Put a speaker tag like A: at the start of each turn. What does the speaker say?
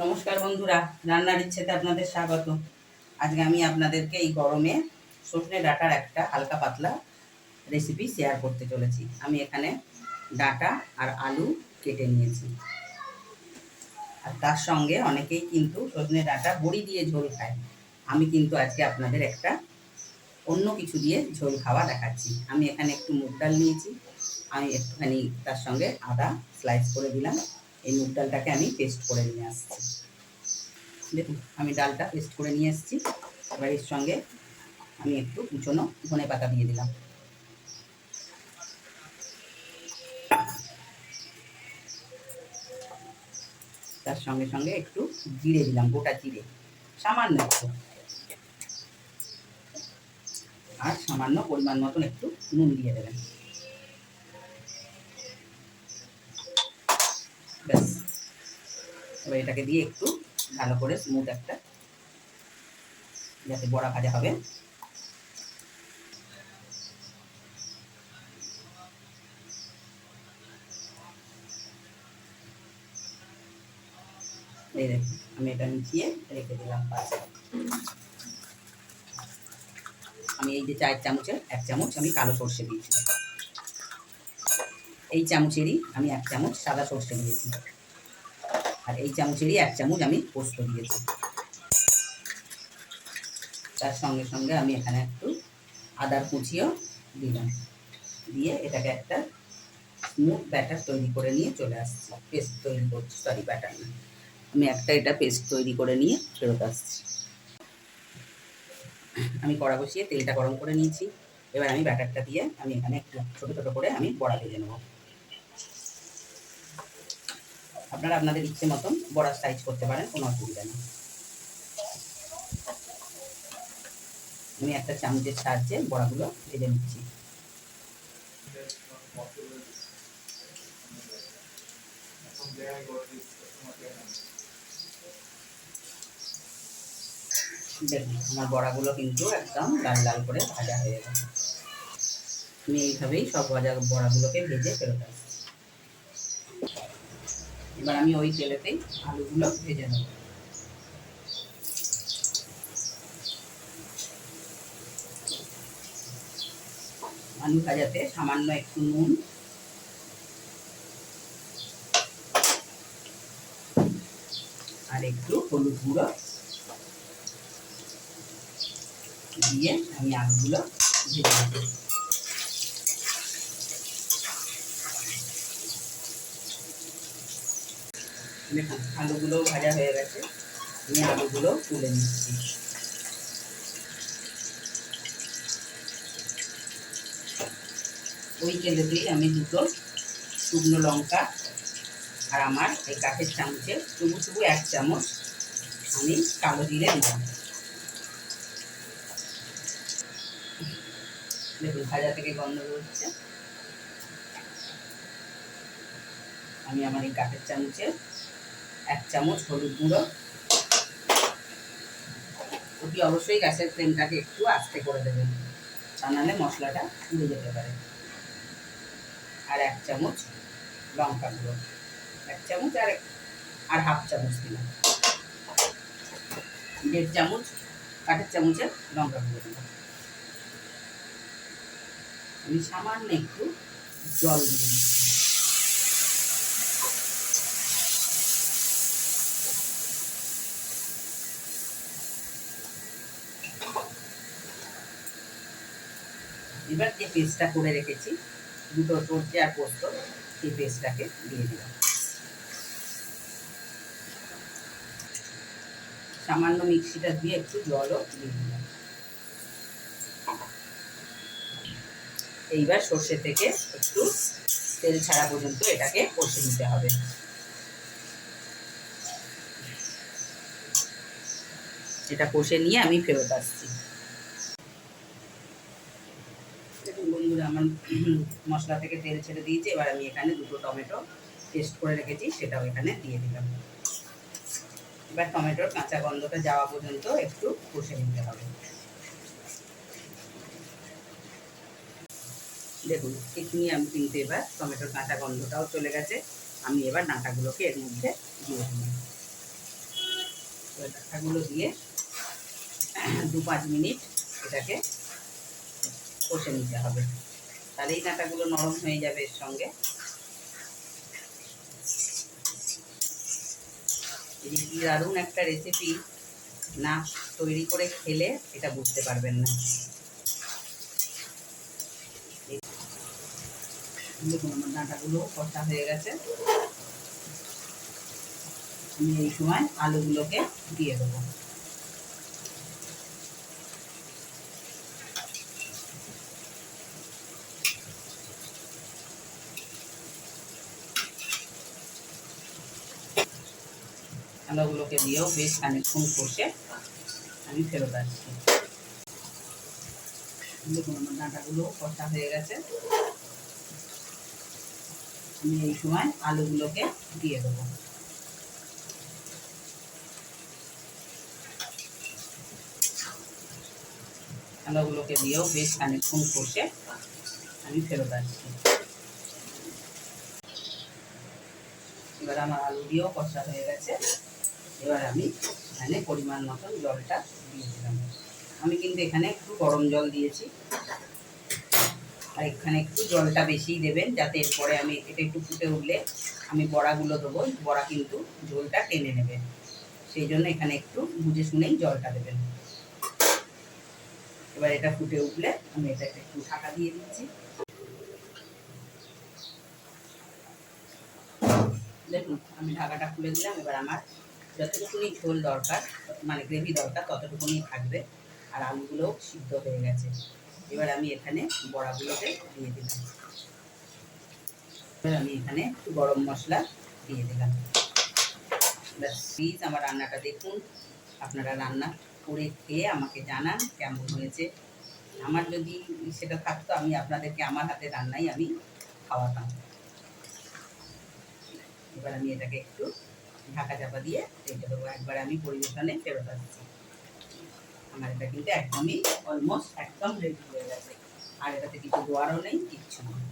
A: নমস্কার বন্ধুরা, রান্নার ইচ্ছেতে আপনাদের স্বাগত আজকে আমি আপনাদেরকে এই গরমে সজনে ডাঁটার একটা হালকা পাতলা রেসিপি শেয়ার করতে চলেছি। আমি এখানে ডাঁটা আর আলু কেটে নিয়েছি। আর তার সঙ্গে অনেকেই কিন্তু সজনে ডাঁটা বড়ি দিয়ে ঝোল খায়। আমি কিন্তু আজকে আপনাদের একটা অন্য কিছু দিয়ে ঝোল খাওয়া দেখাচ্ছি। আমি এখানে একটু মুগ ডাল নিয়েছি। আমি একটুখানি তার সঙ্গে আদা স্লাইস করে দিলাম। এই মুগ ডালটাকে আমি পেস্ট করে নিয়ে আসছি। দেখুন, আমি ডালটা পেস্ট করে নিয়ে এসেছি। এবার এর সঙ্গে আমি একটু কুচনো ধনে পাতা দিয়ে দিলাম। তার সঙ্গে সঙ্গে একটু জিরে দিলাম, গোটা জিরে। সামান্য একটু। আর সামান্য পরিমাণ মতন একটু নুন দিয়ে দেবেন। এবার এটাকে দিয়ে একটু ভালো করে স্মুথ একটা যাতে বড়া ভাজা হবে। আমি এটা মিশিয়ে রেখে দিলাম পাশে আমি এই যে চার চামচের এক চামচ আমি কালো সর্ষে দিয়েছি। এই চামচেরই আমি এক চামচ সাদা সর্ষে দিয়েছি। আর এই চামচেরই এক চামচ আমি পোস্ত দিয়েছি। তার সঙ্গে সঙ্গে আমি এখানে একটু আদার কুচিও দিলাম। দিয়ে এটাকে একটা স্মুথ ব্যাটার তৈরি করে নিয়ে চলে আসছি। পেস্ট তৈরি করছি সরি ব্যাটার না। আমি একটা এটা পেস্ট তৈরি করে নিয়ে ফেরত আসছি। আমি কড়া বসিয়ে তেলটা গরম করে নিয়েছি। এবার আমি ব্যাটারটা দিয়ে আমি এখানে একটু ছোটো ছোটো করে আমি বড়া ভেজে নেব। আপনারা আপনাদের ইচ্ছে মতন বড়ার সাইজ করতে পারেন, কোনো অসুবিধা নেই। আমি একটা চামচের সাহায্যে বড়াগুলো ভেজে নিচ্ছি। দেখুন আমার বড়াগুলো কিন্তু একদম লাল লাল করে ভাজা হয়ে গেছে। আমি এইভাবেই সব ভাজা বড়াগুলোকে ভেজে ফেরত আসছি। এবার আমি ওই তেলেতেই আলুগুলো ভেজে নেব। আলু ভাজাতে সামান্য একটু নুন। আর একটু হলুদ গুঁড়ো। দিয়ে আমি আলুগুলো ভেজে নেব। দেখুন আলুগুলো ভাজা হয়ে গেছে। আমি আলুগুলো তুলে নিচ্ছি। ওই তেলেতেই আমি দুটো শুকনো লঙ্কা আর আমার এই কাঠের চামচে টুকু টুকু এক চামচ আমি কালো জিরে দিলাম। দেখুন ভাজা থেকে গন্ধ বেরোচ্ছে আমি আমার এই কাঠের চামচে এক চামচ হলুদ গুঁড়ো। ওটি অবশ্যই গ্যাসের ফ্লেমটাকে একটু আস্তে করে দেবেন, তা নাহলে মশলাটা পুড়ে যেতে পারে। আর এক চামচ লঙ্কা গুঁড়ো। এক চামচ আর আর হাফ চামচ দিলাম। দেড় চামচ, কাঠের চামচের লঙ্কা গুঁড়ো দিলাম। আমি সামান্য একটু জল দিয়ে দিচ্ছি। এবার যে পেস্টটা করে রেখেছি, দুটো সর্ষে আর পোস্ত, সেই পেস্টটাকে দিয়ে দিলাম। সামান্য মিক্সিটা দিয়ে একটু জলও দিয়ে দিলাম। এইবার সর্ষে থেকে একটু তেল ছাড়া পর্যন্ত এটাকে কষে নিতে হবে। এটা কষে নিয়ে আমি ফেরত আসছি। বন্ধুরা, আমার মশলা থেকে তেল ছেড়ে দিয়েছি, এবার আমি এখানে দুটো টমেটো পেস্ট করে রেখেছি, সেটাও এখানে দিয়ে দিলাম। এবার টমেটোর কাঁচা গন্ধটা যাওয়া পর্যন্ত একটু কষে নিতে হবে। দেখুন এখানে আমি কিন্তু এবার টমেটোর কাঁচা গন্ধটাও চলে গেছে। আমি এবার ডাঁটাগুলোকে এর মধ্যে দিয়ে এবার ডাঁটাগুলো দিয়ে দু পাঁচ মিনিট এটাকে কষে নিতে হবে। তাহলে এই ডাঁটাগুলো নরম হয়ে যাবে এর সঙ্গে। দারুণ একটা রেসিপি না, তৈরি করে খেলে এটা বুঝতে পারবেন না। দেখুন আমার ডাঁটাগুলো কষা হয়ে গেছে। আমি এই সময় আলুগুলোকে দিয়ে দেবো। আলুগুলোকে দিয়েও বেশ খানিকক্ষণ কষে আমি ফেরত আসছি। দেখুন, আমার ডাঁটাগুলো কষা হয়ে গেছে। আমি এই সময় আলুগুলোকে দিয়ে আলুগুলোকে দিয়েও বেশ খানিকক্ষণ কষে আমি ফেরত আসছি। এবার আমার আলু দিয়েও কষা হয়ে গেছে। এবার আমি এখানে পরিমাণ মতন জলটা দিয়ে দিলাম। আমি কিন্তু এখানে একটু গরম জল দিয়েছি। আর এখানে একটু জলটা বেশিই দেবেন, যাতে এরপরে আমি এটা একটু ফুটে উঠলে আমি বড়াগুলো দেবো, বড়া কিন্তু ঝোলটা টেনে নেবে সেই জন্য এখানে একটু বুঝে শুনেই জলটা দেবেন। এবার এটা ফুটে উঠলে আমি এটাকে একটু ঢাকা দিয়ে দিচ্ছি। দেখুন, আমি ঢাকাটা খুলে দিলাম, এবার আমার যতটুকুনি ঝোল দরকার মানে গ্রেভি দরকার, ততটুকুনি থাকবে। আর আলুগুলোও সিদ্ধ হয়ে গেছে। এবার আমি এখানে বড়াগুলোকে দিয়ে দিলাম। এবার আমি এখানে গরম মশলা দিয়ে দিলাম। প্লিজ আমার রান্নাটা দেখুন, আপনারা রান্না করে খেয়ে আমাকে জানান কেমন হয়েছে। আমার যদি সেটা থাকতো, আমি আপনাদেরকে আমার হাতে রান্নাই আমি খাওয়াতাম। এবার আমি এটাকে একটু ঢাকা চাপা দিয়ে রেখে দেবো। একবার আমি পরিবেশনে ফেরত আসছি। আমার এটা কিন্তু একদমই অলমোস্ট একদম রেডি হয়ে গেছে। আর এটাতে কিছু দোয়ারও নেই, কিচ্ছু নেই।